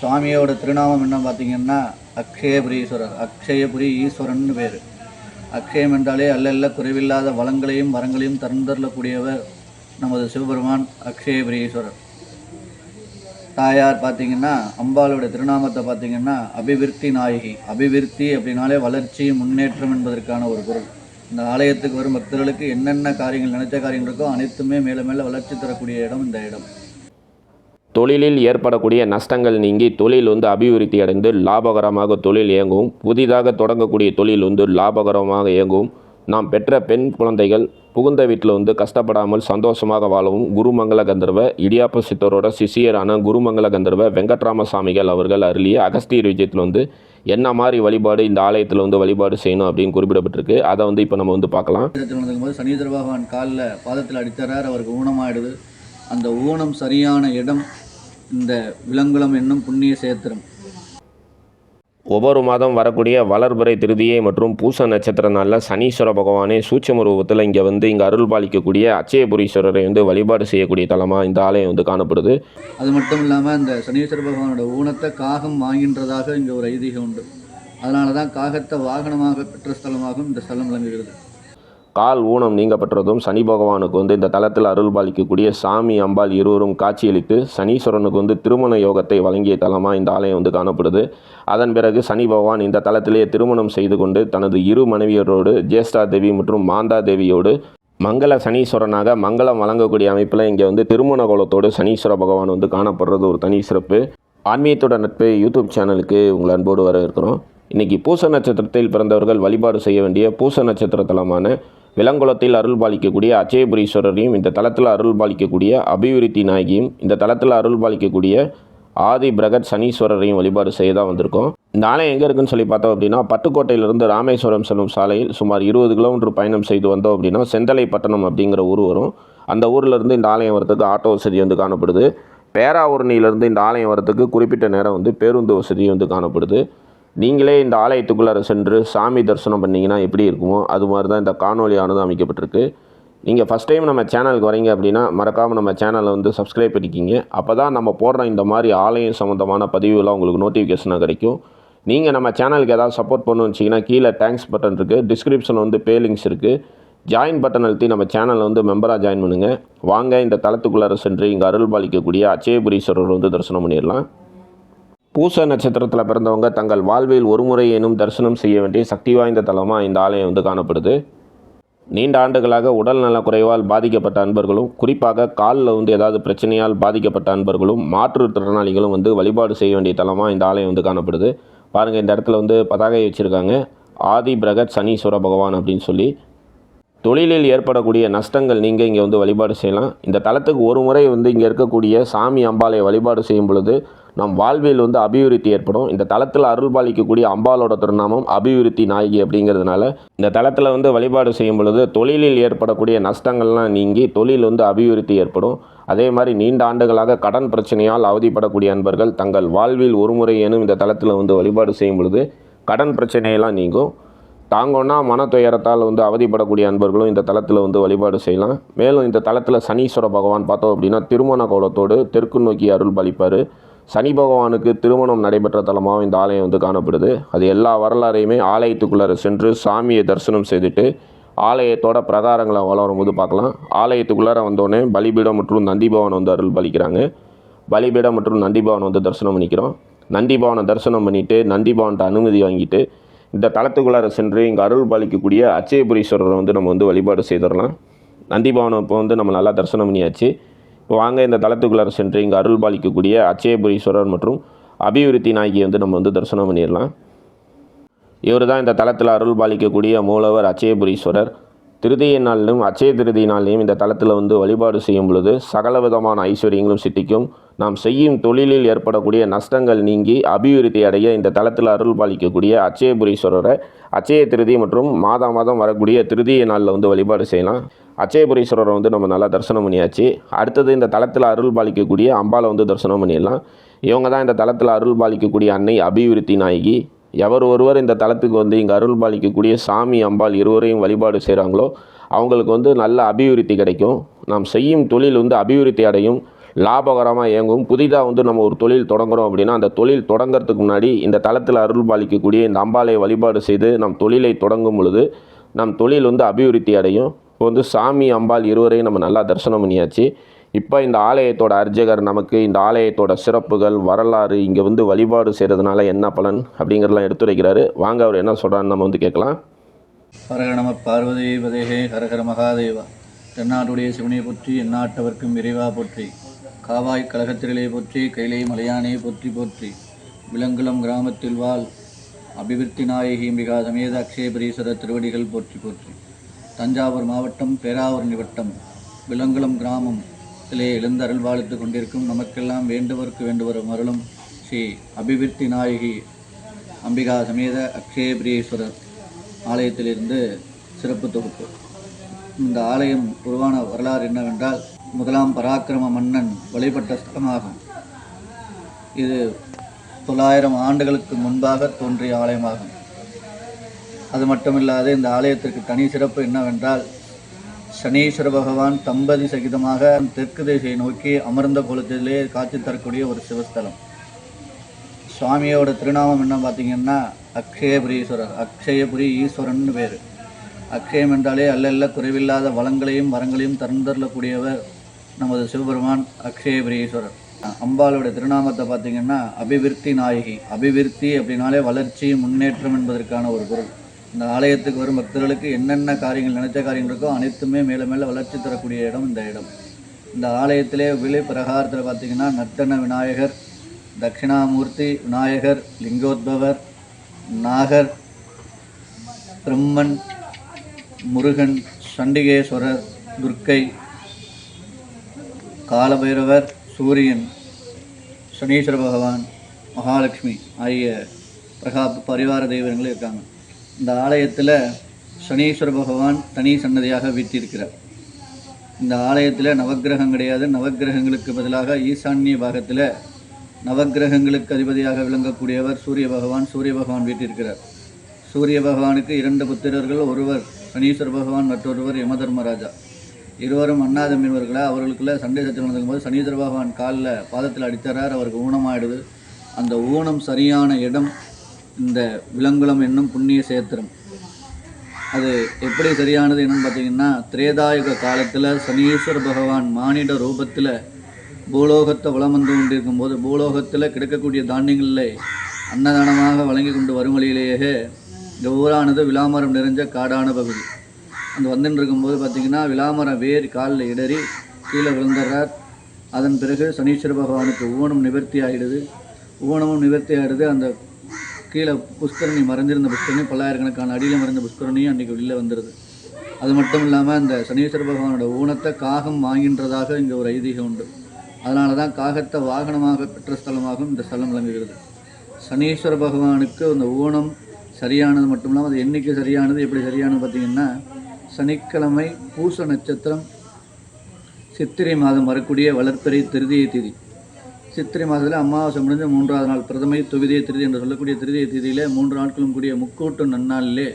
சுவாமியோட திருநாமம் என்ன பார்த்தீங்கன்னா அக்ஷயபுரீஸ்வரர் அக்ஷயபுரி ஈஸ்வரன் பேர். அக்ஷயம் என்றாலே அல்லல்ல குறைவில்லாத வளங்களையும் வரங்களையும் தந்தரக்கூடியவர் நமது சிவபெருமான் அக்ஷயபுரீஸ்வரர் தாயார் பார்த்தீங்கன்னா அம்பாளோட திருநாமத்தை பார்த்தீங்கன்னா அபிவிருத்தி நாயகி. அபிவிருத்தி அப்படின்னாலே வளர்ச்சி முன்னேற்றம் என்பதற்கான ஒரு பொருள். இந்த ஆலயத்துக்கு வரும் பக்தர்களுக்கு என்னென்ன காரியங்கள் நினைச்ச காரியங்கள் இருக்கோ அனைத்துமே மேலே மேலே வளர்ச்சி தரக்கூடிய இடம் இந்த இடம். தொழிலில் ஏற்படக்கூடிய நஷ்டங்கள் நீங்கி தொழில் வந்து அபிவிருத்தி அடைந்து லாபகரமாக தொழில் இயங்கும். புதிதாக தொடங்கக்கூடிய தொழில் வந்து லாபகரமாக இயங்கும். நாம் பெற்ற பெண் குழந்தைகள் புகுந்த வீட்டில் வந்து கஷ்டப்படாமல் சந்தோஷமாக வாழவும் குருமங்கல கந்தர்வ இடியாப்ப சித்தரோட சிஷியரான குருமங்கல கந்தர்வ வெங்கட்ராம சாமிகள் அவர்கள் அருளிய அகஸ்தியர் விஜயத்தில் வந்து என்ன மாதிரி வழிபாடு இந்த ஆலயத்தில் வந்து வழிபாடு செய்யணும் அப்படின்னு குறிப்பிடப்பட்டிருக்கு. அதை வந்து இப்போ நம்ம வந்து பார்க்கலாம். இடத்துல பகவான் காலில் பாதத்தில் அடித்தரார் அவருக்கு ஊனமாயிடுது. அந்த ஊனம் சரியான இடம் இந்த விலங்குளம் என்னும் புண்ணிய சேத்திரம். ஒவ்வொரு மாதம் வரக்கூடிய வளர்பிறை திருதியை மற்றும் பூச நட்சத்திர நாளில் சனீஸ்வர பகவானே சூட்சம ரூபத்தில் இங்கே வந்து இங்கே அருள் பாலிக்கக்கூடிய அச்சயபுரீஸ்வரரை வந்து வழிபாடு செய்யக்கூடிய தலமாக இந்த ஆலயம் வந்து காணப்படுது. அது மட்டும் இல்லாமல் இந்த சனீஸ்வர பகவானோட ஊனத்தை காகம் வாங்கின்றதாக இங்கே ஒரு ஐதீகம் உண்டு. அதனால தான் காகத்தை வாகனமாக பெற்ற ஸ்தலமாகவும் இந்த ஸ்தலம் விளங்குகிறது. கால் ஊனம் நீங்கப்பட்டதும் சனி பகவானுக்கு வந்து இந்த தலத்தில் அருள் பாலிக்கக்கூடிய சாமி அம்பாள் இருவரும் காட்சியளித்து சனீஸ்வரனுக்கு வந்து திருமண யோகத்தை வழங்கிய தலமாக இந்த ஆலயம் வந்து காணப்படுது. அதன் பிறகு சனி பகவான் இந்த தலத்திலேயே திருமணம் செய்து கொண்டு தனது இரு மனைவியரோடு ஜேஷ்டா தேவி மற்றும் மாந்தா தேவியோடு மங்கள சனீஸ்வரனாக மங்களம் வழங்கக்கூடிய அமைப்பில் இங்கே வந்து திருமண கோலத்தோடு சனீஸ்வர பகவான் வந்து காணப்படுறது ஒரு தனி சிறப்பு. ஆன்மீகத்தோட நட்பு யூடியூப் சேனலுக்கு உங்களை அன்போடு வரவேற்கிறோம். இன்றைக்கி பூச நட்சத்திரத்தில் பிறந்தவர்கள் வழிபாடு செய்ய வேண்டிய பூச நட்சத்திர தலமான விலங்குளத்தில் அருள் பாலிக்கக்கூடிய அச்சயபுரீஸ்வரரையும் இந்த தளத்தில் அருள் பாலிக்கக்கூடிய அபிவிருத்தி நாயகியும் இந்த தளத்தில் அருள் பாலிக்கக்கூடிய ஆதி பிரகத் சனீஸ்வரரையும் வழிபாடு செய்ய தான் வந்திருக்கோம். இந்த ஆலயம் எங்கே இருக்குன்னு சொல்லி பார்த்தோம் அப்படின்னா பட்டுக்கோட்டையிலிருந்து ராமேஸ்வரம் செல்லும் சாலையில் சுமார் இருபது கிலோமீட்டர் பயணம் செய்து வந்தோம் அப்படின்னா செந்தலைப்பட்டணம் அப்படிங்கிற ஊர் வரும். அந்த ஊர்லேருந்து இந்த ஆலயம் வரத்துக்கு ஆட்டோ வசதி வந்து காணப்படுது. பேராவூர்ணியிலேருந்து இந்த ஆலயம் வரத்துக்கு குறிப்பிட்ட நேரம் வந்து பேருந்து வசதி வந்து காணப்படுது. நீங்களே இந்த ஆலயத்துக்குள்ளார சென்று சாமி தரிசனம் பண்ணிங்கன்னா எப்படி இருக்குமோ அது மாதிரி தான் இந்த காணொலியானது அமைக்கப்பட்டிருக்கு. நீங்கள் ஃபஸ்ட் டைம் நம்ம சேனலுக்கு வரீங்க அப்படின்னா மறக்காமல் நம்ம சேனலை வந்து சப்ஸ்கிரைப் பண்ணிக்கிங்க. அப்போ தான் நம்ம போடுற இந்த மாதிரி ஆலயம் சம்மந்தமான பதிவுலாம் உங்களுக்கு நோட்டிஃபிகேஷனாக கிடைக்கும். நீங்கள் நம்ம சேனலுக்கு ஏதாவது சப்போர்ட் பண்ணணும்னு வச்சிங்கன்னா கீழே தேங்க்ஸ் பட்டன் இருக்குது டிஸ்கிரிப்ஷன் வந்து பே லிங்க்ஸ் இருக்குது ஜாயின் பட்டன் அழுத்தி நம்ம சேனலில் வந்து மெம்பராக ஜாயின் பண்ணுங்கள் வாங்க இந்த தளத்துக்குள்ளார சென்று இங்கே அருள் பாலிக்கக்கூடிய அச்சயபுரீஸ்வரர் வந்து தரிசனம் பண்ணிடலாம். பூச நட்சத்திரத்தில் பிறந்தவங்க தங்கள் வாழ்வில் ஒரு முறை தரிசனம் செய்ய வேண்டிய சக்தி வாய்ந்த தலமாக இந்த ஆலயம் வந்து காணப்படுது. நீண்ட ஆண்டுகளாக உடல் நல குறைவால் பாதிக்கப்பட்ட அன்பர்களும் குறிப்பாக காலில் வந்து ஏதாவது பிரச்சனையால் பாதிக்கப்பட்ட அன்பர்களும் மாற்றுத்திறனாளிகளும் வந்து வழிபாடு செய்ய வேண்டிய தலமாக இந்த ஆலயம் வந்து காணப்படுது. பாருங்கள் இந்த இடத்துல வந்து பதாகை வச்சுருக்காங்க. ஆதி பிரகத் சனீஸ்வர பகவான் அப்படின்னு சொல்லி. தொழிலில் ஏற்படக்கூடிய நஷ்டங்கள் நீங்கள் இங்கே வந்து வழிபாடு செய்யலாம். இந்த தலத்துக்கு ஒரு முறை வந்து இங்கே இருக்கக்கூடிய சாமி அம்பாலை வழிபாடு செய்யும் பொழுது நம் வாழ்வில் வந்து அபிவிருத்தி ஏற்படும். இந்த தளத்தில் அருள் பாலிக்கக்கூடிய அம்பாலோட திருநாமம் அபிவிருத்தி நாயகி அப்படிங்கிறதுனால இந்த தளத்தில் வந்து வழிபாடு செய்யும் பொழுது தொழிலில் ஏற்படக்கூடிய நஷ்டங்கள்லாம் நீங்கி தொழில் வந்து அபிவிருத்தி ஏற்படும். அதே மாதிரி நீண்ட ஆண்டுகளாக கடன் பிரச்சனையால் அவதிப்படக்கூடிய அன்பர்கள் தங்கள் வாழ்வில் ஒரு முறை ஏனும் இந்த தளத்தில் வந்து வழிபாடு செய்யும் பொழுது கடன் பிரச்சனையெல்லாம் நீங்கும். தாங்கன்னா மன துயரத்தால் வந்து அவதிப்படக்கூடிய அன்பர்களும் இந்த தளத்தில் வந்து வழிபாடு செய்யலாம். மேலும் இந்த தளத்தில் சனீஸ்வர பகவான் பார்த்தோம் அப்படின்னா திருமண கோலத்தோடு தெற்கு நோக்கி அருள் பாலிப்பார் சனி பகவானுக்கு திருமணம் நடைபெற்ற தலமாகவும் இந்த ஆலயம் வந்து காணப்படுது. அது எல்லா வரலாறையுமே ஆலயத்துக்குள்ளார சென்று சாமியை தரிசனம் செய்துட்டு ஆலயத்தோட பிரகாரங்களை வளரும் போது பார்க்கலாம். ஆலயத்துக்குள்ளார வந்தோடனே பலிபீடம் மற்றும் நந்திபவன் வந்து அருள் பலிக்கிறாங்க. பலிபீடம் மற்றும் நந்திபவன் வந்து தரிசனம் பண்ணிக்கிறோம். நந்திபவனை தரிசனம் பண்ணிவிட்டு நந்திபவன்ட்ட அனுமதி வாங்கிட்டு இந்த தளத்துக்குள்ளார சென்று இங்கே அருள் பாலிக்கக்கூடிய அச்சயபுரீஸ்வரரை வந்து நம்ம வந்து வழிபாடு செய்திடலாம். நந்திபவனை இப்போ வந்து நம்ம நல்லா தரிசனம் பண்ணியாச்சு. வாங்க இந்த தளத்துக்குள்ளார சென்று இங்கே அருள் பாலிக்கக்கூடிய அச்சயபுரீஸ்வரர் மற்றும் அபிவிருத்தி நாயகியை வந்து நம்ம வந்து தரிசனம் பண்ணிடலாம். இவர் தான் இந்த தளத்தில் அருள் பாலிக்கக்கூடிய மூலவர் அச்சயபுரீஸ்வரர். திருதிய நாளிலும் அச்சய திருதி நாளிலும் இந்த தளத்தில் வந்து வழிபாடு செய்யும் பொழுது சகல விதமான ஐஸ்வர்யங்களும் சித்திக்கும். நாம் செய்யும் தொழிலில் ஏற்படக்கூடிய நஷ்டங்கள் நீங்கி அபிவிருத்தி அடைய இந்த தளத்தில் அருள் பாலிக்கக்கூடிய அச்சயபுரீஸ்வரரை அச்சய திருதி மற்றும் மாதா மாதம் வரக்கூடிய திருதிய நாளில் வந்து வழிபாடு செய்யலாம். அச்சயபுரீஸ்வரரை வந்து நம்ம நல்லா தரிசனம் பண்ணியாச்சு. அடுத்தது இந்த தளத்தில் அருள் பாலிக்கக்கூடிய அம்பாளை வந்து தரிசனம் பண்ணிடலாம். இவங்க தான் இந்த தளத்தில் அருள் பாலிக்கக்கூடிய அன்னை அபிவிருத்தி நாயகி. எவர் ஒருவர் இந்த தளத்துக்கு வந்து இங்கே அருள் பாலிக்கக்கூடிய சாமி அம்பாள் இருவரையும் வழிபாடு செய்கிறாங்களோ அவங்களுக்கு வந்து நல்ல அபிவிருத்தி கிடைக்கும். நாம் செய்யும் தொழில் வந்து அபிவிருத்தி அடையும் லாபகரமாக இயங்கும். புதிதாக வந்து நம்ம ஒரு தொழில் தொடங்குறோம் அப்படின்னா அந்த தொழில் தொடங்குறதுக்கு முன்னாடி இந்த தளத்தில் அருள் பாலிக்கக்கூடிய இந்த அம்பாளை வழிபாடு செய்து நம் தொழிலை தொடங்கும் பொழுது நம் தொழில் வந்து அபிவிருத்தி அடையும். இப்போ வந்து சாமி அம்பாள் இருவரையும் நம்ம நல்லா தரிசனம் பண்ணியாச்சு. இப்போ இந்த ஆலயத்தோட அர்ச்சகர் நமக்கு இந்த ஆலயத்தோட சிறப்புகள் வரலாறு இங்கே வந்து வழிபாடு செய்கிறதுனால என்ன பலன் அப்படிங்கிறதெல்லாம் எடுத்துரைக்கிறாரு வாங்க அவர் என்ன சொல்கிறான்னு நம்ம வந்து கேட்கலாம். ஹரகணம பார்வதி பதேகே ஹரஹர மகாதேவா. தென்னாட்டுடைய சிவனை போற்றி எந்நாட்டவர்க்கும் விரைவா போற்றி. காவாய் கழகத்திலே போற்றி கைலை மலையானே போற்றி போற்றி. விலங்குளம் கிராமத்தில் வாழ் அபிவிருத்தி நாயகி மிகா சமேத அக்ஷயபரீஸ்வரர் திருவடிகள் போற்றி போற்றி. தஞ்சாவூர் மாவட்டம் பேராவூர் வட்டம் விலங்குளம் கிராமம் இதிலே எழுந்தருள் வாழ்த்து கொண்டிருக்கும் நமக்கெல்லாம் வேண்டுவருக்கு வேண்டுவர் மருளும் ஸ்ரீ அபிவிருத்தி நாயகி அம்பிகா சமேத அக்ஷயபிரியேஸ்வரர் ஆலயத்திலிருந்து சிறப்பு தொகுப்பு. இந்த ஆலயம் உருவான வரலாறு என்னவென்றால் முதலாம் பராக்கிரம மன்னன் வழிபட்ட ஸ்தலமாகும். இது தொள்ளாயிரம் ஆண்டுகளுக்கு முன்பாக தோன்றிய ஆலயமாகும். அது மட்டுமில்லாது இந்த ஆலயத்திற்கு தனி சிறப்பு என்னவென்றால் சனீஸ்வர பகவான் தம்பதி சகிதமாக தெற்கு திசையை நோக்கி அமர்ந்த குலத்திலே காட்சி தரக்கூடிய ஒரு சிவஸ்தலம். சுவாமியோட திருநாமம் என்ன பார்த்தீங்கன்னா அக்ஷயபுரீஸ்வரர் அக்ஷயபுரி ஈஸ்வரன் பேர். அக்ஷயம் என்றாலே அல்லல்ல குறைவில்லாத வளங்களையும் வரங்களையும் தந்தரக்கூடியவர் நமது சிவபெருமான் அக்ஷயபுரீஸ்வரர். அம்பாளோட திருநாமத்தை பார்த்தீங்கன்னா அபிவிருத்தி நாயகி. அபிவிருத்தி அப்படின்னாலே வளர்ச்சி முன்னேற்றம் என்பதற்கான ஒரு பொருள். இந்த ஆலயத்துக்கு வரும் பக்தர்களுக்கு என்னென்ன காரியங்கள் நினைச்ச காரியங்கள் இருக்கோ அனைத்துமே மேலே மேலே வளர்ச்சி தரக்கூடிய இடம் இந்த இடம். இந்த ஆலயத்திலே விலை பிரகாரத்தில் பார்த்தீங்கன்னா நர்த்தன விநாயகர் தட்சிணாமூர்த்தி விநாயகர் லிங்கோத்பவர் நாகர் பிரம்மன் முருகன் சண்டிகேஸ்வரர் துர்க்கை காலபைரவர் சூரியன் சனீஸ்வர பகவான் மகாலட்சுமி ஆகிய பிரகா பரிவார தெய்வங்களும் இருக்காங்க. இந்த ஆலயத்தில் சனீஸ்வர பகவான் தனி சன்னதியாக வீட்டிருக்கிறார். இந்த ஆலயத்தில் நவக்கிரகம் கிடையாது. நவக்கிரகங்களுக்கு பதிலாக ஈசான்ய பாகத்தில் நவக்கிரகங்களுக்கு அதிபதியாக விளங்கக்கூடியவர் சூரிய பகவான் சூரிய பகவான் வீட்டிருக்கிறார். சூரிய பகவானுக்கு இரண்டு புத்திரர்கள் ஒருவர் சனீஸ்வர பகவான் மற்றொருவர் யமதர்மராஜா. இருவரும் அண்ணாதமிழ்வர்களா அவர்களுக்குள்ள சண்டை சச்சரவு நடக்கும்போது சனீஸ்வர பகவான் காலில் பாதத்தில் அடித்தார் அவருக்கு ஊனமாயிடுது. அந்த ஊனம் சரியான இடம் இந்த விலங்குளம் என்னும் புண்ணிய சேத்திரம். அது எப்படி சரியானது என்னன்னு பார்த்தீங்கன்னா திரேதாயுக காலத்தில் சனீஸ்வர பகவான் மானிட ரூபத்தில் பூலோகத்தை வளம் வந்து கொண்டிருக்கும் போது பூலோகத்தில் கிடைக்கக்கூடிய தானியங்களில் அன்னதானமாக வழங்கி கொண்டு வரும் வழியிலேயே இந்த ஊரானது விலாமரம் நிறைஞ்ச காடான பகுதி. அந்த வந்துட்டு இருக்கும்போது பார்த்தீங்கன்னா விலாமரம் வேர் காலில் இடறி கீழே விழுந்துடுறார். அதன் பிறகு சனீஸ்வர பகவானுக்கு ஊனம் நிவர்த்தி ஆகிடுது ஊனமும் நிவர்த்தி ஆகிடுது அந்த கீழே புஷ்கரணி மறைஞ்சிருந்த புஷ்கரணி பல்லாயிரக்கணக்கான அடியில் மறைந்த புஷ்கரணியும் அன்றைக்கி வெளியில் வந்துடுது அது மட்டும் இல்லாமல் அந்த சனீஸ்வர பகவானோட ஊனத்தை காகம் வாங்கின்றதாக இங்கே ஒரு ஐதீகம் உண்டு. அதனால தான் காகத்தை வாகனமாக பெற்ற ஸ்தலமாகவும் இந்த ஸ்தலம் விளங்குகிறது. சனீஸ்வர பகவானுக்கு அந்த ஊனம் சரியானது மட்டும் இல்லாமல் அது எண்ணிக்கை சரியானது எப்படி சரியானது பார்த்திங்கன்னா சனிக்கிழமை பூச நட்சத்திரம் சித்திரை மாதம் வரக்கூடிய வளர்ப்பிறை திருதிய திதி. சித்திரை மாதத்தில் அமாவாசை முடிஞ்ச மூன்றாவது நாள் பிரதமை துவிதிய திருதி என்று சொல்லக்கூடிய திருதிய திதியிலே மூன்று நாட்களும் கூடிய முக்கூட்டு நன்னாளிலே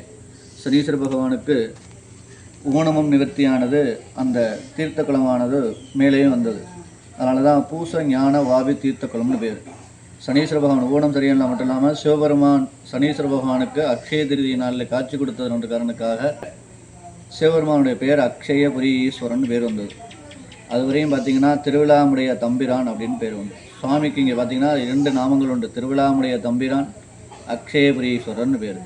சனீஸ்வர பகவானுக்கு ஊனமும் நிவர்த்தியானது அந்த தீர்த்த குளமானது மேலேயும் வந்தது. அதனால தான் பூச ஞான வாவி தீர்த்த குளம்னு பேர். சனீஸ்வர பகவான் ஊனம் சரியில்லை மட்டும் இல்லாமல் சிவபெருமான் சனீஸ்வர பகவானுக்கு அக்ஷய திருதி நாளில் காட்சி கொடுத்தது என்ற காரணக்காக சிவபெருமானுடைய பெயர் அக்ஷயபுரி ஈஸ்வரன் பேர் வந்தது. அதுவரையும் பார்த்தீங்கன்னா திருவிழாமுடைய தம்பிரான் அப்படின்னு பேர் உண்டு சுவாமிக்கு இங்கே பார்த்தீங்கன்னா இரண்டு நாமங்கள் உண்டு. திருவிழாமுடைய தம்பிரான் அக்ஷயபுரீஸ்வரர்னு பேர்.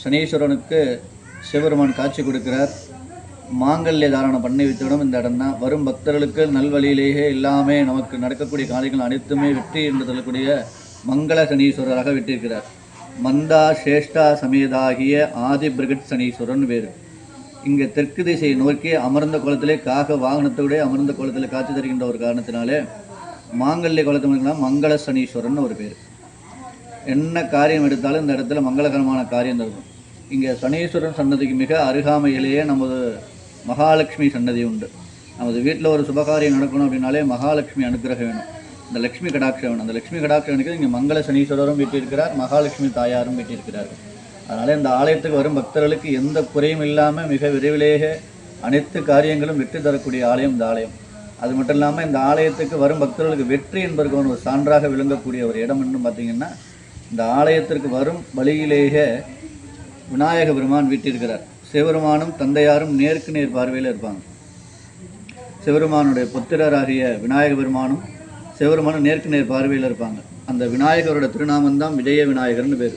சனீஸ்வரனுக்கு சிவபெருமான் காட்சி கொடுக்கிறார். மாங்கல்ய தாரணம் பண்ணி வைத்திடம் இந்த இடம் தான் வரும் பக்தர்களுக்கு நல்வழியிலேயே எல்லாமே நமக்கு நடக்கக்கூடிய காரியங்கள் அனைத்துமே வெற்றி என்று சொல்லக்கூடிய மங்கள சனீஸ்வரராக விட்டிருக்கிறார் மந்தா சேஷ்டா சமேதாகிய ஆதி பிரகட் சனீஸ்வரன் பேர். இங்கே தெற்கு திசையை நோக்கி அமர்ந்த குளத்திலே காக வாகனத்தோடே அமர்ந்த குளத்தில் காட்சி தருகின்ற ஒரு காரணத்தினாலே மாங்கல்ய குலத்தமிழ்னா மங்கள சனீஸ்வரன் ஒரு பேர். என்ன காரியம் எடுத்தாலும் இந்த இடத்துல மங்களகரமான காரியம் இருக்கும் இங்கே சனீஸ்வரன் சன்னதிக்கு மிக அருகாமையிலேயே நமது மகாலட்சுமி சன்னதி உண்டு. நமது வீட்டில் ஒரு சுபகாரியம் நடக்கணும் அப்படின்னாலே மகாலட்சுமி அனுகிரகம் வேணும். இந்த லக்ஷ்மி கடாட்சம் வேணும் அந்த லக்ஷ்மி கடாட்சம் எனக்கு இங்கே மங்கள சனீஸ்வரரும் வீட்டிருக்கிறார் மகாலட்சுமி தாயாரும் வீட்டிருக்கிறார்கள். அதனால் இந்த ஆலயத்துக்கு வரும் பக்தர்களுக்கு எந்த குறையும் இல்லாமல் மிக விரைவிலேயே அனைத்து காரியங்களும் வெற்றி தரக்கூடிய ஆலயம் இந்த ஆலயம். அது மட்டும் இல்லாமல் இந்த ஆலயத்துக்கு வரும் பக்தர்களுக்கு வெற்றி என்பதற்கான ஒரு சான்றாக விளங்கக்கூடிய ஒரு இடம் என்னன்னு பார்த்தீங்கன்னா இந்த ஆலயத்திற்கு வரும் வழியிலேயே விநாயக பெருமான் வீட்டிருக்கிறார். சிவபெருமானும் தந்தையாரும் நேருக்கு நேர் பார்வையில் இருப்பாங்க. சிவபெருமானுடைய புத்திரராகிய விநாயக பெருமானும் சிவபெருமானும் நேருக்கு நேர் பார்வையில் இருப்பாங்க. அந்த விநாயகரோட திருநாமம் தான் விஜய விநாயகர்னு பேர்.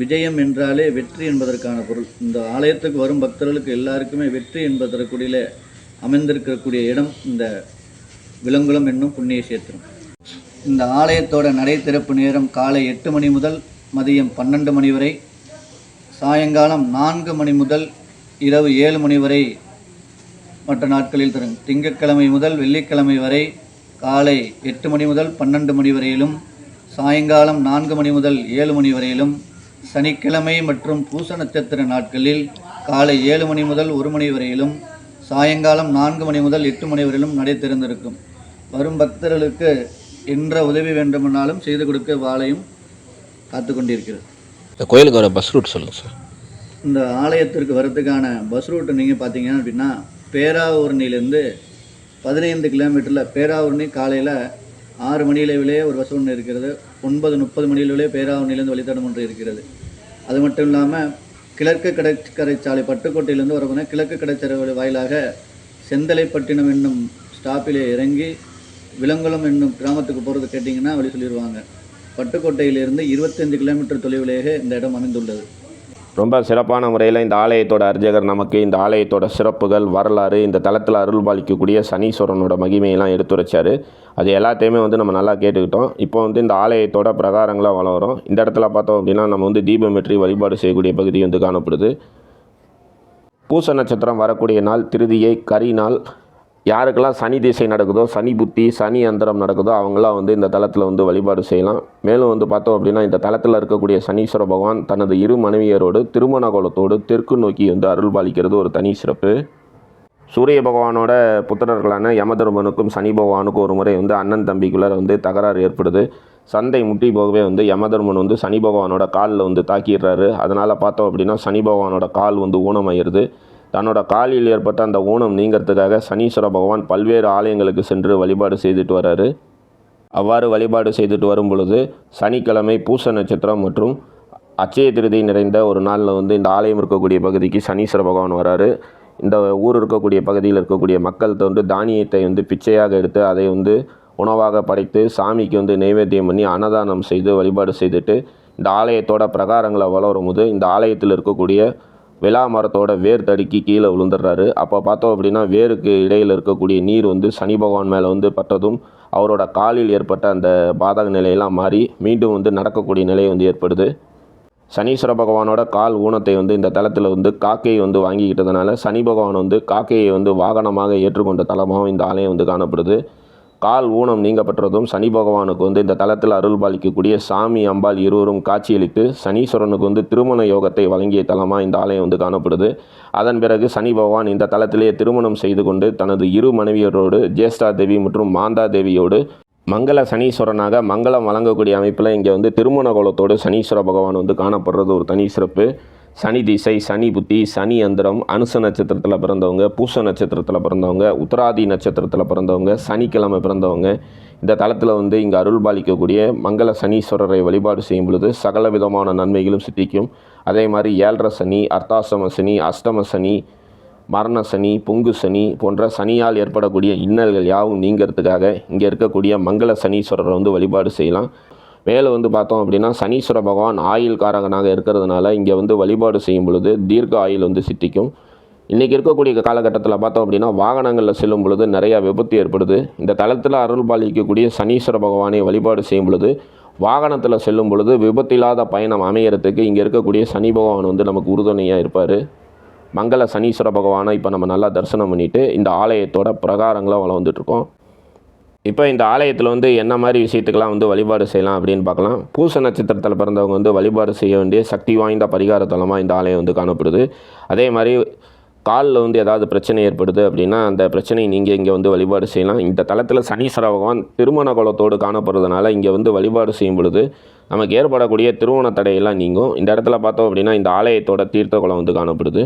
விஜயம் என்றாலே வெற்றி என்பதற்கான பொருள். இந்த ஆலயத்துக்கு வரும் பக்தர்களுக்கு எல்லாருக்குமே வெற்றி என்பதற்குடியில அமைந்திருக்கக்கூடிய இடம் இந்த விலங்குளம் என்னும் புண்ணிய சேத்திரம் இந்த ஆலயத்தோட நடை திறப்பு நேரம் காலை எட்டு மணி முதல் மதியம் பன்னெண்டு மணி வரை சாயங்காலம் நான்கு மணி முதல் இரவு ஏழு மணி வரை மற்ற நாட்களில் தரும். திங்கட்கிழமை முதல் வெள்ளிக்கிழமை வரை காலை எட்டு மணி முதல் பன்னெண்டு மணி வரையிலும் சாயங்காலம் நான்கு மணி முதல் ஏழு மணி வரையிலும் சனிக்கிழமை மற்றும் பூச நட்சத்திர நாட்களில் காலை ஏழு மணி முதல் ஒரு மணி வரையிலும் சாயங்காலம் நான்கு மணி முதல் எட்டு மணி வரையிலும் நடை திறந்திருக்கும் வரும் பக்தர்களுக்கு என்ற உதவி வேண்டுமானாலும் செய்து கொடுக்க வாழையும் காத்து கொண்டிருக்கிறது. இந்த கோயிலுக்கு வர பஸ் ரூட் சொல்லுங்கள் சார் இந்த ஆலயத்திற்கு வரதுக்கான பஸ் ரூட்டு நீங்கள் பார்த்தீங்க அப்படின்னா பேராவூரணிலேருந்து பதினைந்து கிலோமீட்டரில் பேராவூரணி காலையில் ஆறு மணியிலே ஒரு பஸ் ஒன்று இருக்கிறது. ஒன்பது முப்பது மணியிலே பேராவூரணிலேருந்து வழித்தடம் ஒன்று இருக்கிறது. அது மட்டும் இல்லாமல் கிழக்கு கடற்கரை சாலை பட்டுக்கோட்டையிலேருந்து வரப்போனால் கிழக்கு கடற்கரை வாயிலாக செந்தலைப்பட்டினம் என்னும் ஸ்டாப்பிலே இறங்கி விலங்குளம் என்னும் கிராமத்துக்கு போகிறது கேட்டிங்கன்னா வழி சொல்லிடுவாங்க பட்டுக்கோட்டையிலிருந்து இருபத்தஞ்சு கிலோமீட்டர் தொலைவிலேயே இந்த இடம் அமைந்துள்ளது. ரொம்ப சிறப்பான முறையில் இந்த ஆலயத்தோட அர்ச்சகர் நமக்கு இந்த ஆலயத்தோட சிறப்புகள் வரலாறு இந்த தளத்தில் அருள் பாலிக்கக்கூடிய சனீஸ்வரனோட மகிமையெல்லாம் எடுத்துரைச்சாரு. அது எல்லாத்தையுமே வந்து நம்ம நல்லா கேட்டுக்கிட்டோம். இப்போ வந்து இந்த ஆலயத்தோட பிரகாரங்களாக வளரும் இந்த இடத்துல பார்த்தோம் அப்படின்னா நம்ம வந்து தீபமேற்றி வழிபாடு செய்யக்கூடிய பகுதி வந்து காணப்படுது. பூச நட்சத்திரம் வரக்கூடிய நாள் திருதியை கரி நாள் யாருக்கெல்லாம் சனி திசை நடக்குதோ சனி புத்தி சனி அந்தரம் நடக்குதோ அவங்களாம் வந்து இந்த தளத்தில் வந்து வழிபாடு செய்யலாம். மேலும் வந்து பார்த்தோம் அப்படின்னா இந்த தளத்தில் இருக்கக்கூடிய சனீஸ்வர பகவான் தனது இரு மனைவியரோடு திருமண கோலத்தோடு தெற்கு நோக்கி வந்து அருள் பாலிக்கிறது ஒரு தனி சிறப்பு. சூரிய பகவானோட புத்திரர்களான யமதர்மனுக்கும் சனி பகவானுக்கும் ஒரு முறை வந்து அண்ணன் தம்பிக்குள்ளே வந்து தகராறு ஏற்படுது. சந்தை முட்டி போகவே வந்து யமதர்மன் வந்து சனி பகவானோட காலில் வந்து தாக்கிடுறாரு. அதனால் பார்த்தோம் அப்படின்னா சனி பகவானோட கால் வந்து ஊனமாயிருது. தன்னோட காலில் ஏற்பட்ட அந்த ஊனம் நீங்கிறதுக்காக சனீஸ்வர பகவான் பல்வேறு ஆலயங்களுக்கு சென்று வழிபாடு செய்துட்டு வராரு. அவ்வாறு வழிபாடு செய்துட்டு வரும் பொழுது சனிக்கிழமை பூச நட்சத்திரம் மற்றும் அச்சய திருதி நிறைந்த ஒரு நாளில் வந்து இந்த ஆலயம் இருக்கக்கூடிய பகுதிக்கு சனீஸ்வர பகவான் வராரு. இந்த ஊர் இருக்கக்கூடிய பகுதியில் இருக்கக்கூடிய மக்கள்கிட்ட வந்து தானியத்தை வந்து பிச்சையாக எடுத்து அதை வந்து உணவாக படைத்து சாமிக்கு வந்து நைவேத்தியம் பண்ணி அன்னதானம் செய்து வழிபாடு செய்துட்டு இந்த ஆலயத்தோட பிரகாரங்களை வளரும் போது இந்த ஆலயத்தில் இருக்கக்கூடிய விழா மரத்தோட வேர் தடுக்கி கீழே விழுந்துடுறாரு. அப்போ பார்த்தோம் அப்படின்னா வேருக்கு இடையில் இருக்கக்கூடிய நீர் வந்து சனி பகவான் மேலே வந்து பட்டதும் அவரோட காலில் ஏற்பட்ட அந்த பாதக நிலையெல்லாம் மாறி மீண்டும் வந்து நடக்கக்கூடிய நிலை வந்து ஏற்படுது. சனீஸ்வர பகவானோட கால் ஊனத்தை வந்து இந்த தளத்தில் வந்து காக்கையை வந்து வாங்கிக்கிட்டதுனால சனி பகவான் வந்து காக்கையை வந்து வாகனமாக ஏற்றுக்கொண்ட தலமாகவும் இந்த ஆலயம் வந்து காணப்படுது. கால் ஊனம் நீங்கப்பட்டதும் சனி பகவானுக்கு வந்து இந்த தலத்தில் அருள் பாலிக்கக்கூடிய சாமி அம்பாள் இருவரும் காட்சியளித்து சனீஸ்வரனுக்கு வந்து திருமண யோகத்தை வழங்கிய தலமாக இந்த ஆலயம் வந்து காணப்படுது. அதன் பிறகு சனி பகவான் இந்த தலத்திலேயே திருமணம் செய்து கொண்டு தனது இரு மனைவியரோடு ஜேஷ்டா தேவி மற்றும் மாந்தா தேவியோடு மங்கள சனீஸ்வரனாக மங்களம் வழங்கக்கூடிய அமைப்பில் இங்கே வந்து திருமண கோலத்தோடு சனீஸ்வர பகவான் வந்து காணப்படுறது ஒரு தனி சிறப்பு. சனி திசை சனி புத்தி சனி அந்தரம் அனுச நட்சத்திரத்தில் பிறந்தவங்க பூச நட்சத்திரத்தில் பிறந்தவங்க உத்தராதி நட்சத்திரத்தில் பிறந்தவங்க சனிக்கிழமை பிறந்தவங்க. இந்த தளத்தில் வந்து இங்கே அருள் பாலிக்கக்கூடிய மங்கள சனீஸ்வரரை வழிபாடு செய்யும் பொழுது சகல விதமான நன்மைகளும் சித்திக்கும். அதே மாதிரி ஏழரை சனி அர்த்தாசம சனி அஷ்டம சனி மரண சனி பொங்கு சனி போன்ற சனியால் ஏற்படக்கூடிய இன்னல்கள் யாவும் நீங்கிறதுக்காக இங்கே இருக்கக்கூடிய மங்கள சனீஸ்வரரை வந்து வழிபாடு செய்யலாம். மேலே வந்து பார்த்தோம் அப்படின்னா சனீஸ்வர பகவான் ஆயில் காரகனாக இருக்கிறதுனால இங்கே வந்து வழிபாடு செய்யும் பொழுது தீர்க்க ஆயுள் வந்து சித்திக்கும். இன்றைக்கி இருக்கக்கூடிய காலகட்டத்தில் பார்த்தோம் அப்படின்னா வாகனங்களில் செல்லும் பொழுது நிறையா விபத்து ஏற்படுது. இந்த தளத்தில் அருள் பாலிக்கக்கூடிய சனீஸ்வர பகவானை வழிபாடு செய்யும் பொழுது வாகனத்தில் செல்லும் பொழுது விபத்தில்லாத பயணம் அமையறதுக்கு இங்கே இருக்கக்கூடிய சனி பகவான் வந்து நமக்கு உறுதுணையாக இருப்பார். மங்கள சனீஸ்வர பகவானை இப்போ நம்ம நல்லா தரிசனம் பண்ணிவிட்டு இந்த ஆலயத்தோட பிரகாரங்களை வளர்ந்துட்டுருக்கோம் இப்போ இந்த ஆலயத்தில் வந்து என்ன மாதிரி விஷயத்துக்கெல்லாம் வந்து வழிபாடு செய்யலாம் அப்படின்னு பார்க்கலாம். பூச நட்சத்திரத்தில் பிறந்தவங்க வந்து வழிபாடு செய்ய வேண்டிய சக்தி வாய்ந்த பரிகார தலமாக இந்த ஆலயம் வந்து காணப்படுது. அதே மாதிரி காலில் வந்து ஏதாவது பிரச்சனை ஏற்படுது அப்படின்னா அந்த பிரச்சனையை நீங்கள் இங்கே வந்து வழிபாடு செய்யலாம். இந்த தளத்தில் சனீஸ்வர பகவான் திருமண குலத்தோடு காணப்படுறதுனால இங்கே வந்து வழிபாடு செய்யும் பொழுது நமக்கு ஏற்படக்கூடிய திருமண தடையெல்லாம் நீங்கும். இந்த இடத்துல பார்த்தோம் அப்படின்னா இந்த ஆலயத்தோட தீர்த்த குளம் வந்து காணப்படுது.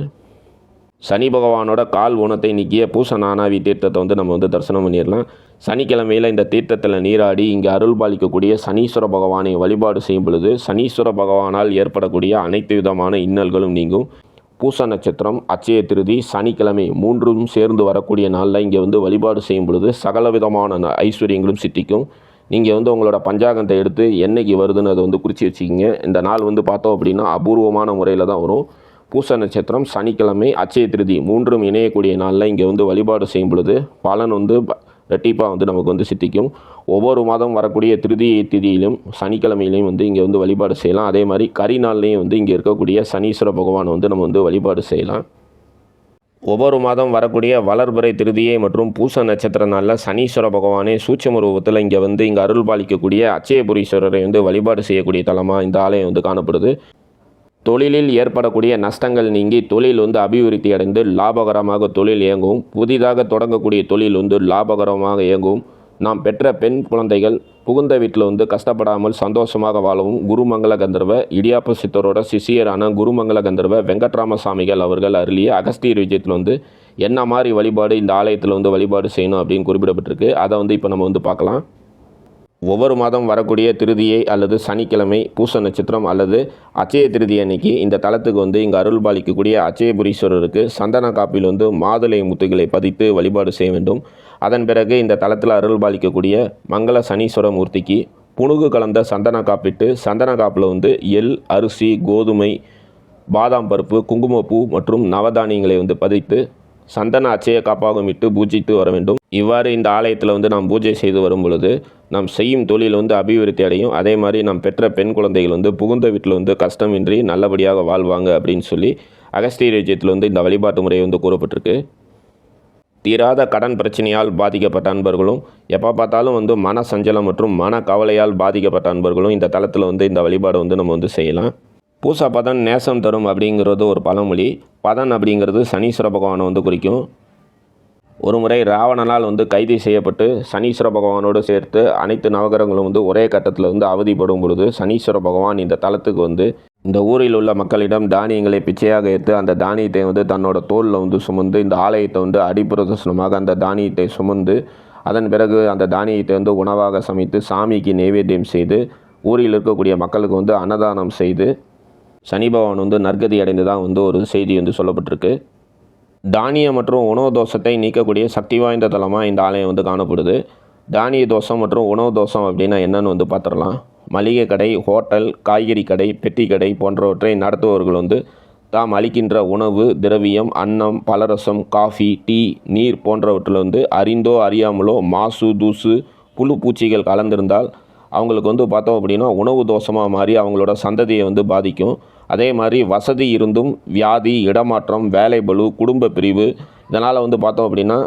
சனி பகவானோட கால் ஊனத்தை நீக்கிய பூச நானாவி தீர்த்தத்தை வந்து நம்ம வந்து தரிசனம் பண்ணிடலாம். சனிக்கிழமையில் இந்த தீர்த்தத்தில் நீராடி இங்கே அருள் பாலிக்கக்கூடிய சனீஸ்வர பகவானை வழிபாடு செய்யும் பொழுது சனீஸ்வர பகவானால் ஏற்படக்கூடிய அனைத்து விதமான இன்னல்களும் நீங்கும். பூச நட்சத்திரம் அச்சய திருதி சனிக்கிழமை மூன்றும் சேர்ந்து வரக்கூடிய நாளில் இங்கே வந்து வழிபாடு செய்யும் பொழுது சகல விதமான ஐஸ்வர்யங்களும் சித்திக்கும். நீங்கள் வந்து உங்களோட பஞ்சாங்கத்தை எடுத்து என்னைக்கு வருதுன்னு அதை வந்து குறித்து வச்சுக்கிங்க. இந்த நாள் வந்து பார்த்தோம் அப்படின்னா அபூர்வமான முறையில் தான் வரும். பூச நட்சத்திரம் சனிக்கிழமை அச்சய திருதி மூன்றும் இணையக்கூடிய நாளில் இங்கே வந்து வழிபாடு செய்யும் பொழுது பலன் வந்து ப- ரெட்டிப்பாக வந்து நமக்கு வந்து சித்திக்கும். ஒவ்வொரு மாதம் வரக்கூடிய திருதி திதியிலும் சனிக்கிழமையிலையும் வந்து இங்கே வந்து வழிபாடு செய்யலாம். அதே மாதிரி கரி நாள்லையும் வந்து இங்கே இருக்கக்கூடிய சனீஸ்வர பகவானை வந்து நம்ம வந்து வழிபாடு செய்யலாம். ஒவ்வொரு மாதம் வரக்கூடிய வளர்பிறை திருதியை மற்றும் பூச நட்சத்திர நாளில் சனீஸ்வர பகவானே சூட்சம ரூபத்தில் இங்கே வந்து இங்கே அருள் பாலிக்கக்கூடிய அச்சயபுரீஸ்வரரை வந்து வழிபாடு செய்யக்கூடிய தலமாக இந்த ஆலயம் வந்து காணப்படுது. தொழிலில் ஏற்படக்கூடிய நஷ்டங்கள் நீங்கி தொழில் வந்து அபிவிருத்தி அடைந்து லாபகரமாக தொழில் இயங்கும் புதிதாக தொடங்கக்கூடிய தொழில் வந்து லாபகரமாக இயங்கும் நாம் பெற்ற பெண் குழந்தைகள் புகுந்த வீட்டில் வந்து கஷ்டப்படாமல் சந்தோஷமாக வாழவும் குருமங்கள கந்தர்வ இடியாப்ப சித்தரோட சிஷியரான குருமங்கள கந்தர்வ வெங்கட்ராமசாமிகள் அவர்கள் அருளிய அகஸ்தியர் விஜயத்தில் வந்து என்ன மாதிரி வழிபாடு இந்த ஆலயத்தில் வந்து வழிபாடு செய்யணும் அப்படின்னு குறிப்பிடப்பட்டிருக்கு. அதை வந்து இப்போ நம்ம வந்து பார்க்கலாம். ஒவ்வொரு மாதம் வரக்கூடிய திருதியை அல்லது சனிக்கிழமை பூச நட்சத்திரம் அல்லது அச்சய திருதி அன்னைக்கு இந்த தலத்துக்கு வந்து இங்கே அருள் பாலிக்கக்கூடிய அச்சயபுரீஸ்வரருக்கு சந்தன காப்பில் வந்து மாதுளை முத்துகளை பதித்து வழிபாடு செய்ய வேண்டும். அதன் பிறகு இந்த தலத்தில் அருள் பாலிக்கக்கூடிய மங்கள சனீஸ்வர மூர்த்திக்கு புணுகு கலந்த சந்தன காப்பிட்டு சந்தன காப்பில் வந்து எள் அரிசி கோதுமை பாதாம் பருப்பு குங்குமப்பூ மற்றும் நவதானியங்களை வந்து பதித்து சந்தன அச்சய காப்பாகம் இட்டு பூஜித்து வர வேண்டும். இவ்வாறு இந்த ஆலயத்தில் வந்து நாம் பூஜை செய்து வரும் பொழுது நாம் செய்யும் தொழில் வந்து அபிவிருத்தி அடையும். அதே மாதிரி நாம் பெற்ற பெண் குழந்தைகள் வந்து புகுந்த வீட்டில் வந்து கஷ்டமின்றி நல்லபடியாக வாழ்வாங்க அப்படின்னு சொல்லி அகஸ்தியர் ராஜ்யத்தில் வந்து இந்த வழிபாட்டு முறை வந்து கூறப்பட்டிருக்கு. தீராத கடன் பிரச்சனையால் பாதிக்கப்பட்ட அன்பர்களும் எப்போ பார்த்தாலும் வந்து மன சஞ்சலம் மற்றும் மன கவலையால் பாதிக்கப்பட்ட அன்பர்களும் இந்த தளத்தில் வந்து இந்த வழிபாடு வந்து நம்ம வந்து செய்யலாம். பூசா பதன் நேசம் தரும் அப்படிங்கிறது ஒரு பழமொழி. பதன் அப்படிங்கிறது சனீஸ்வர பகவானை வந்து குறிக்கும். ஒரு முறை ராவணனால் வந்து கைது செய்யப்பட்டு சனீஸ்வர பகவானோடு சேர்த்து அனைத்து நவகரங்களும் வந்து ஒரே கட்டத்தில் வந்து அவதிப்படும் பொழுது சனீஸ்வர பகவான் இந்த தளத்துக்கு வந்து இந்த ஊரில் உள்ள மக்களிடம் தானியங்களை பிச்சையாக ஏற்று அந்த தானியத்தை வந்து தன்னோட தோளில் வந்து சுமந்து இந்த ஆலயத்தை வந்து அடிப்பிரதர்சனமாக அந்த தானியத்தை சுமந்து அதன் பிறகு அந்த தானியத்தை வந்து உணவாக சமைத்து சாமிக்கு நைவேத்தியம் செய்து ஊரில் இருக்கக்கூடிய மக்களுக்கு வந்து அன்னதானம் செய்து சனி பகவான் வந்து நற்கதி அடைந்து தான் வந்து ஒரு செய்தி வந்து சொல்லப்பட்டிருக்கு. தானிய மற்றும் உணவு தோஷத்தை நீக்கக்கூடிய சக்தி வாய்ந்த தலமாக இந்த ஆலயம் வந்து காணப்படுது. தானிய தோஷம் மற்றும் உணவு தோஷம் அப்படின்னா என்னென்னு வந்து பார்த்துடலாம். மளிகை கடை ஹோட்டல் காய்கறி கடை பெட்டி கடை போன்றவற்றை நடத்துபவர்கள் வந்து தாம் அளிக்கின்ற உணவு திரவியம் அன்னம் பலரசம் காஃபி டீ நீர் போன்றவற்றில் வந்து அறிந்தோ அறியாமலோ மாசு தூசு புழு பூச்சிகள் கலந்திருந்தால் அவங்களுக்கு வந்து பார்த்தோம் அப்படின்னா உணவு தோஷமாக மாறி அவங்களோட சந்ததியை வந்து பாதிக்கும். அதே மாதிரி வசதி இருந்தும் வியாதி இடமாற்றம் வேலை பலு குடும்ப பிரிவு இதனால் வந்து பார்த்தோம் அப்படின்னா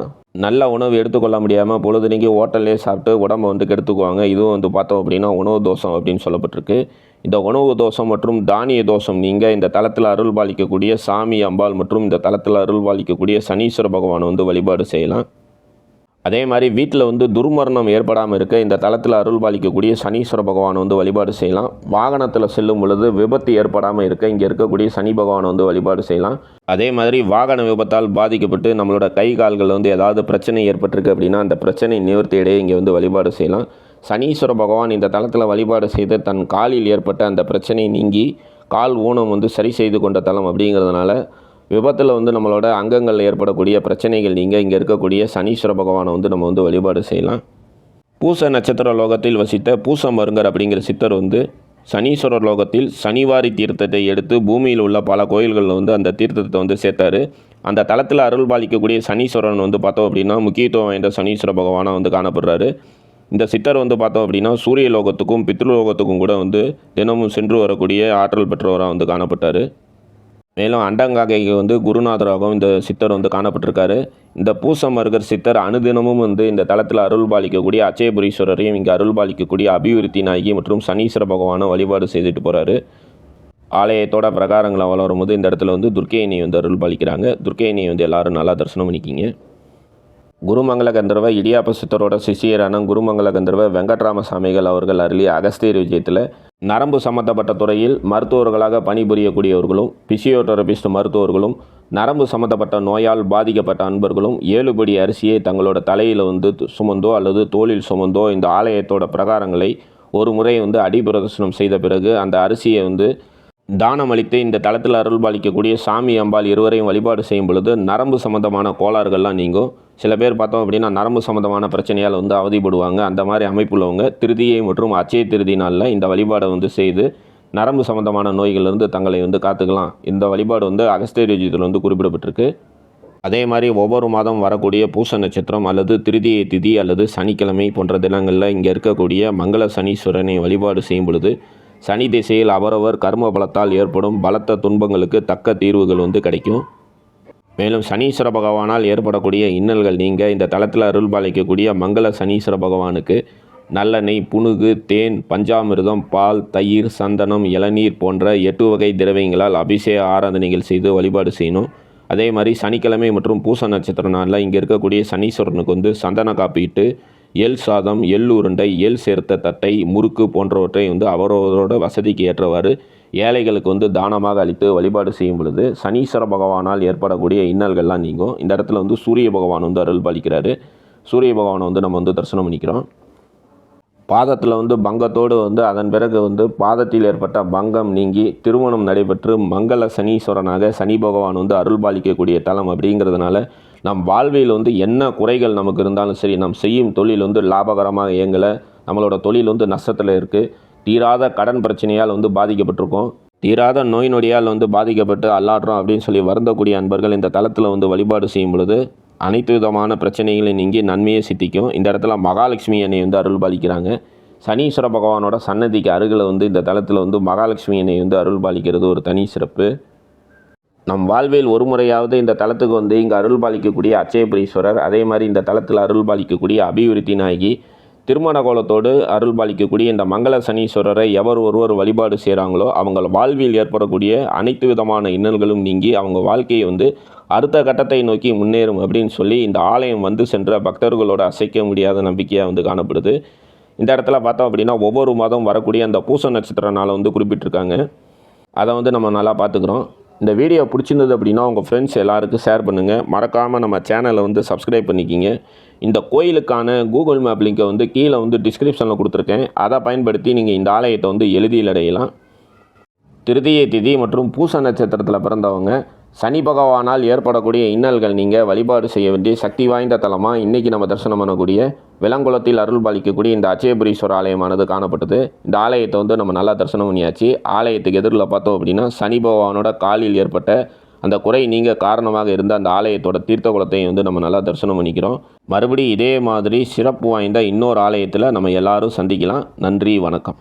நல்ல உணவு எடுத்துக்கொள்ள முடியாமல் பொழுதுனைக்கு ஹோட்டல்லே சாப்பிட்டு உடம்பை வந்து கெடுத்துக்குவாங்க. இதுவும் வந்து பார்த்தோம் அப்படின்னா உணவு தோஷம் அப்படின்னு சொல்லப்பட்டிருக்கு. இந்த உணவு தோஷம் மற்றும் தானிய தோஷம் நீங்கள் இந்த தளத்தில் அருள் பாலிக்கக்கூடிய சாமி அம்பாள் மற்றும் இந்த தளத்தில் அருள் பாலிக்கக்கூடிய சனீஸ்வர பகவானை வந்து வழிபாடு செய்யலாம். அதே மாதிரி வீட்டில் வந்து துர்மரணம் ஏற்படாமல் இருக்க இந்த தளத்தில் அருள் பாலிக்கக்கூடிய சனீஸ்வர பகவான் வந்து வழிபாடு செய்யலாம். வாகனத்தில் செல்லும் பொழுது விபத்து ஏற்படாமல் இருக்க இங்கே இருக்கக்கூடிய சனி பகவானை வந்து வழிபாடு செய்யலாம். அதே மாதிரி வாகன விபத்தால் பாதிக்கப்பட்டு நம்மளோட கை கால்கள் வந்து ஏதாவது பிரச்சனை ஏற்பட்டிருக்கு அப்படின்னா அந்த பிரச்சனை நிவர்த்தியிடையே இங்கே வந்து வழிபாடு செய்யலாம். சனீஸ்வர பகவான் இந்த தளத்தில் வழிபாடு செய்து தன் காலில் ஏற்பட்ட அந்த பிரச்சனை நீங்கி கால் ஊனம் வந்து சரி செய்து கொண்ட தலம் அப்படிங்கிறதுனால விபத்தில் வந்து நம்மளோட அங்கங்கள் ஏற்படக்கூடிய பிரச்சனைகள் நீங்கள் இங்கே இருக்கக்கூடிய சனீஸ்வர பகவானை வந்து நம்ம வந்து வழிபாடு செய்யலாம். பூச நட்சத்திர லோகத்தில் வசித்த பூசமருங்கர் அப்படிங்கிற சித்தர் வந்து சனீஸ்வரர் லோகத்தில் சனிவாரி தீர்த்தத்தை எடுத்து பூமியில் உள்ள பல கோயில்களில் வந்து அந்த தீர்த்தத்தை வந்து சேர்த்தாரு. அந்த தளத்தில் அருள் பாலிக்கக்கூடிய சனீஸ்வரன் வந்து பார்த்தோம் அப்படின்னா முக்கியத்துவம் வாய்ந்த சனீஸ்வர பகவானாக வந்து காணப்படுறாரு. இந்த சித்தர் வந்து பார்த்தோம் அப்படின்னா சூரிய லோகத்துக்கும் பித்ருலோகத்துக்கும் கூட வந்து தினமும் சென்று வரக்கூடிய ஆற்றல் பெற்றவராக வந்து காணப்பட்டார். மேலும் அண்டங்காகைக்கு வந்து குருநாதராகவும் இந்த சித்தர் வந்து காணப்பட்டிருக்காரு. இந்த பூசமருகர் சித்தர் அனுதினமும் வந்து இந்த தலத்தில் அருள் பாலிக்கக்கூடிய அச்சயபுரீஸ்வரரையும் இங்கே அருள் பாலிக்கக்கூடிய அபிவிருத்தி நாயகி மற்றும் சனீஸ்வர பகவானை வழிபாடு செய்துட்டு போகிறாரு ஆலயத்தோட பிரகாரங்களை வளரும்போது இந்த இடத்துல வந்து துர்க்கையினை வந்து அருள் பாலிக்கிறாங்க. துர்க்கையினை வந்து எல்லாரும் நல்லா தரிசனம் பண்ணிக்கிங்க. குருமங்கல கந்தர்வ இடியாப்ப சித்தரோட சிஷியரான குருமங்கல கந்தர்வ வெங்கட்ராம சாமிகள் அவர்கள் அருளிய அகஸ்தீர் விஜயத்தில் நரம்பு சம்மந்தப்பட்ட துறையில் மருத்துவர்களாக பணிபுரியக்கூடியவர்களும் பிசியோதெரபிஸ்ட் மருத்துவர்களும் நரம்பு சம்மந்தப்பட்ட நோயால் பாதிக்கப்பட்ட அன்பர்களும் ஏழுபடி அரிசியை தங்களோட தலையில் வந்து சுமந்தோ அல்லது தோளில் சுமந்தோ இந்த ஆலயத்தோட பிரகாரங்களை ஒரு முறை வந்து அடிபிரதர்சனம் செய்த பிறகு அந்த அரிசியை வந்து தானம் அளித்து இந்த தளத்தில் அருள்பாலிக்கக்கூடிய சாமி அம்பாள் இருவரையும் வழிபாடு செய்யும் பொழுது நரம்பு சம்மந்தமான கோளாறுகள்லாம் நீங்கும். சில பேர் பார்த்தோம் அப்படின்னா நரம்பு சம்மந்தமான பிரச்சனையால் வந்து அவதிப்படுவாங்க. அந்த மாதிரி அமைப்புள்ளவங்க திருதியை மற்றும் அச்சய திருதி நாளில் இந்த வழிபாடை வந்து செய்து நரம்பு சம்மந்தமான நோய்களிலிருந்து தங்களை வந்து காத்துக்கலாம். இந்த வழிபாடு வந்து அகஸ்தியத்தில் வந்து குறிப்பிடப்பட்டிருக்கு. அதே மாதிரி ஒவ்வொரு மாதம் வரக்கூடிய பூச நட்சத்திரம் அல்லது திருதியை திதி அல்லது சனிக்கிழமை போன்ற தினங்களில் இங்கே இருக்கக்கூடிய மங்கள சனீஸ்வரனை வழிபாடு செய்யும் பொழுது சனி திசையில் அவரவர் கர்ம பலத்தால் ஏற்படும் பலத்த துன்பங்களுக்கு தக்க தீர்வுகள் வந்து கிடைக்கும். மேலும் சனீஸ்வர பகவானால் ஏற்படக்கூடிய இன்னல்கள் நீங்கள் இந்த தளத்தில் அருள்பாலிக்கக்கூடிய மங்கள சனீஸ்வர பகவானுக்கு நல்லெண்ணெய் புனுகு தேன் பஞ்சாமிர்தம் பால் தயிர் சந்தனம் இளநீர் போன்ற எட்டு வகை திரவியங்களால் அபிஷேக ஆராதனைகள் செய்து வழிபாடு செய்யணும். அதே மாதிரி சனிக்கிழமை மற்றும் பூச நட்சத்திர நாளில் இங்கே இருக்கக்கூடிய சனீஸ்வரனுக்கு வந்து சந்தன காப்பிட்டு எள் சாதம் எள் உருண்டை எள் சேர்த்த தட்டை முறுக்கு போன்றவற்றை வந்து அவரவரோட வசதிக்கு ஏற்றவாறு ஏழைகளுக்கு வந்து தானமாக அளித்து வழிபாடு செய்யும் பொழுது சனீஸ்வர பகவானால் ஏற்படக்கூடிய இன்னல்கள்லாம் நீங்கும். இந்த இடத்துல வந்து சூரிய பகவான் வந்து அருள் பாலிக்கிறாரு. சூரிய பகவானை வந்து நம்ம வந்து தரிசனம் பண்ணிக்கிறோம். பாதத்தில் வந்து பங்கத்தோடு வந்து அதன் பிறகு வந்து பாதத்தில் ஏற்பட்ட பங்கம் நீங்கி திருமணம் நடைபெற்று மங்கள சனீஸ்வரனாக சனி பகவான் வந்து அருள் பாலிக்கக்கூடிய தலம் அப்படிங்கிறதுனால நம் வாழ்வில் வந்து என்ன குறைகள் நமக்கு இருந்தாலும் சரி நாம் செய்யும் தொழில் வந்து லாபகரமாக இயங்கலை நம்மளோட தொழில் வந்து நஷ்டத்தில் இருக்குது தீராத கடன் பிரச்சனையால் வந்து பாதிக்கப்பட்டிருக்கோம். தீராத நோய் நொடியால் வந்து பாதிக்கப்பட்டு அல்லாடுறோம் அப்படின்னு சொல்லி வருந்தக்கூடிய அன்பர்கள் இந்த தளத்தில் வந்து வழிபாடு செய்யும் பொழுது அனைத்து விதமான பிரச்சனைகளை நீங்கி நன்மையை சித்திக்கும். இந்த இடத்துல மகாலட்சுமி என்னை வந்து அருள் பாலிக்கிறாங்க. சனீஸ்வர பகவானோட சன்னதிக்கு அருகில் வந்து இந்த தளத்தில் வந்து மகாலட்சுமி என்னை வந்து அருள் பாலிக்கிறது ஒரு தனி சிறப்பு. நம் வாழ்வில் ஒரு முறையாவது இந்த தளத்துக்கு வந்து இங்கே அருள் பாலிக்கக்கூடிய அச்சயபுரீஸ்வரர் அதே மாதிரி இந்த தளத்தில் அருள் பாலிக்கக்கூடிய அபிவிருத்தி நாயகி திருமண கோலத்தோடு அருள் பாலிக்கக்கூடிய இந்த மங்கள சனீஸ்வரரை எவர் ஒருவர் வழிபாடு செய்கிறாங்களோ அவங்க வாழ்வில் ஏற்படக்கூடிய அனைத்து விதமான இன்னல்களும் நீங்கி அவங்க வாழ்க்கையை வந்து அடுத்த கட்டத்தை நோக்கி முன்னேறும் அப்படின்னு சொல்லி இந்த ஆலயம் வந்து சென்ற பக்தர்களோட அசைக்க முடியாத நம்பிக்கையாக வந்து காணப்படுது. இந்த இடத்துல பார்த்தோம் அப்படின்னா ஒவ்வொரு மாதம் வரக்கூடிய அந்த பூச நட்சத்திர நாளை வந்து குறிப்பிட்டிருக்காங்க. அதை வந்து நம்ம நல்லா பார்த்துக்குறோம். இந்த வீடியோ பிடிச்சிருந்தது அப்படின்னா உங்கள் ஃப்ரெண்ட்ஸ் எல்லாருக்கும் ஷேர் பண்ணுங்கள் மறக்காமல் நம்ம சேனலை வந்து சப்ஸ்கிரைப் பண்ணிக்கிங்க. இந்த கோயிலுக்கான கூகுள் மேப் லிங்கை வந்து கீழே வந்து டிஸ்கிரிப்ஷனில் கொடுத்துருக்கேன். அதை பயன்படுத்தி நீங்கள் இந்த ஆலயத்தை வந்து எழுதியில் அடையலாம். திருதியை திதி மற்றும் பூச நட்சத்திரத்தில் பிறந்தவங்க சனி பகவானால் ஏற்படக்கூடிய இன்னல்கள் நீங்கள் வழிபாடு செய்ய வேண்டிய சக்தி வாய்ந்த தலமாக இன்றைக்கி நம்ம தரிசனம் பண்ணக்கூடிய விலங்குளத்தில் அருள் பாலிக்கக்கூடிய இந்த அச்சயபுரீஸ்வரர் ஆலயமானது காணப்பட்டது. இந்த ஆலயத்தை வந்து நம்ம நல்லா தரிசனம் பண்ணியாச்சு. ஆலயத்துக்கு எதிரில் பார்த்தோம் அப்படின்னா சனி பகவானோட காலில் ஏற்பட்ட அந்த குறை நீங்கள் காரணமாக இருந்த அந்த ஆலயத்தோட தீர்த்த குளத்தையும் வந்து நம்ம நல்லா தரிசனம் பண்ணிக்கிறோம். மறுபடியும் இதே மாதிரி சிறப்பு வாய்ந்த இன்னொரு ஆலயத்தில் நம்ம எல்லாரும் சந்திக்கலாம். நன்றி வணக்கம்.